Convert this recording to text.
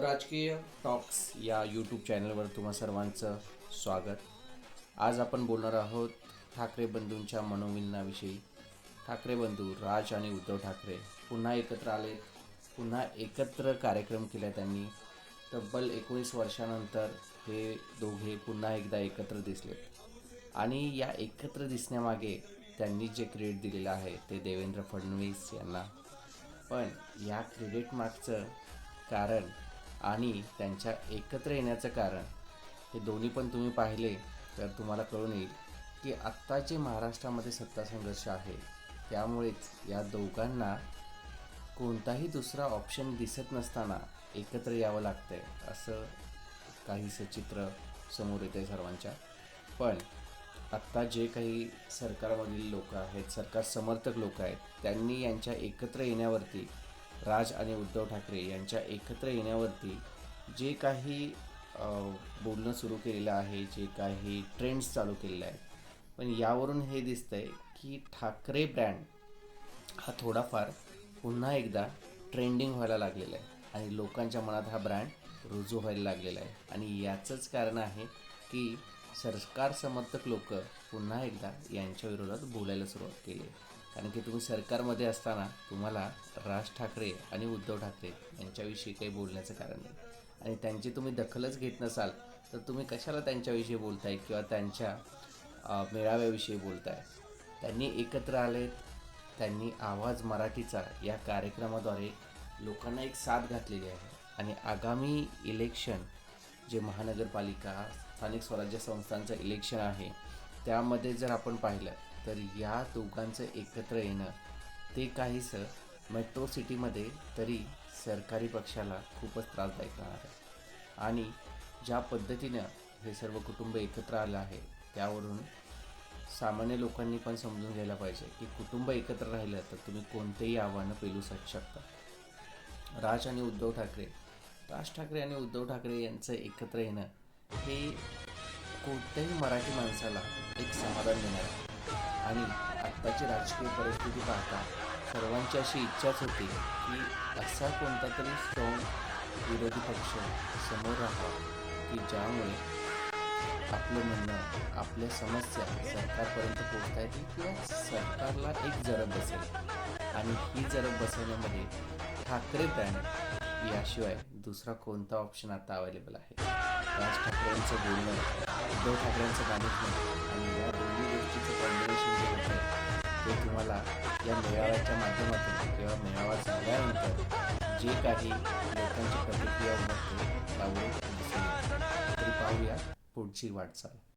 राजकीय टॉक्स या यूट्यूब चॅनलवर तुम्हा सर्वांचं स्वागत. आज आपण बोलणार आहोत ठाकरे बंधूंच्या मनोमिलनाविषयी. ठाकरे बंधू राज आणि उद्धव ठाकरे पुन्हा एकत्र आले पुन्हा एकत्र कार्यक्रम केला त्यांनी. तब्बल एकोणीस वर्षानंतर हे दोघे पुन्हा एकदा एकत्र दिसले आणि या एकत्र दिसण्यामागे त्यांनी जे क्रेडिट दिलेलं आहे ते देवेंद्र फडणवीस यांना. पण या क्रेडिट मागचं कारण आणि त्यांच्या एकत्र येण्याचं कारण हे दोन्ही पण तुम्ही पाहिले तर तुम्हाला कळून येईल की आत्ता जे महाराष्ट्रामध्ये सत्ता संघर्ष आहे. त्यामुळेच या दोघांना कोणताही दुसरा ऑप्शन दिसत नसताना एकत्र यावं लागतं आहे असं काहीसं चित्र समोर येतं आहे सर्वांच्या. पण आत्ता जे काही सरकारमधील लोक आहेत सरकार समर्थक लोक आहेत त्यांनी यांच्या एकत्र येण्यावरती राज आणि उद्धव ठाकरे यांच्या एकत्र येण्यावरती जे काही बोलणं सुरू केलेलं आहे जे काही ट्रेंड्स चालू केलेले आहेत पण यावरून हे दिसतंय की ठाकरे ब्रँड हा थोडाफार पुन्हा एकदा ट्रेंडिंग व्हायला लागलेला आहे आणि लोकांच्या मनात हा ब्रँड रुजू व्हायला लागलेला आहे. आणि याचंच कारण आहे की सरकार समर्थक लोक पुन्हा एकदा यांच्या विरोधात बोलायला सुरुवात केली आहे. कारण की तुम्ही सरकारमध्ये असताना तुम्हाला राज ठाकरे आणि उद्धव ठाकरे यांच्याविषयी काही बोलण्याचं कारण नाही. आणि त्यांची तुम्ही दखलच घेत नसाल तर तुम्ही कशाला त्यांच्याविषयी बोलताय किंवा त्यांच्या मेळाव्याविषयी बोलताय? त्यांनी एकत्र आलेत त्यांनी आवाज मराठीचा या कार्यक्रमाद्वारे लोकांना एक साथ घातलेली आहे. आणि आगामी इलेक्शन जे महानगरपालिका स्थानिक स्वराज्य संस्थांचं इलेक्शन आहे त्यामध्ये जर आपण पाहिलं तर या दोघांचं एकत्र येणं ते काहीसं मेट्रो सिटीमध्ये तरी सरकारी पक्षाला खूपच त्रासदायक राहणार आहे. आणि ज्या पद्धतीनं हे सर्व कुटुंब एकत्र आलं आहे त्यावरून सामान्य लोकांनी पण समजून घ्यायला पाहिजे की कुटुंब एकत्र राहिलं तर तुम्ही कोणतेही आव्हानं पेलू शक शकता. राज आणि उद्धव ठाकरे राज ठाकरे आणि उद्धव ठाकरे यांचं एकत्र येणं हे कोणत्याही मराठी माणसाला एक समाधान देणार आहे. आणि आत्ताची राजकीय परिस्थिती पाहता सर्वांची अशी इच्छाच होती की असा कोणता तरी स्ट्रॉंग विरोधी पक्ष समोर राहावा की ज्यामुळे आपलं म्हणणं आपल्या समस्या सरकारपर्यंत पोहोचता येतील किंवा सरकारला एक जरब बसेल. आणि ही जरब बसवण्यामध्ये ठाकरे ब्रँड याशिवाय दुसरा कोणता ऑप्शन आता अवेलेबल आहे? राज ठाकरेंचं बोलणं उद्धव ठाकरेंचं मॅनेजमेंट आणि या दोन्ही गोष्टीचं कॉम्बिनेशन जे होतं ते तुम्हाला या मेळाव्याच्या माध्यमातून किंवा मेळावा झाल्यानंतर जे काही लोकांची प्रतिक्रिया उमटते त्यावरून दिसून तरी पाहूया पुढची वाटचाल.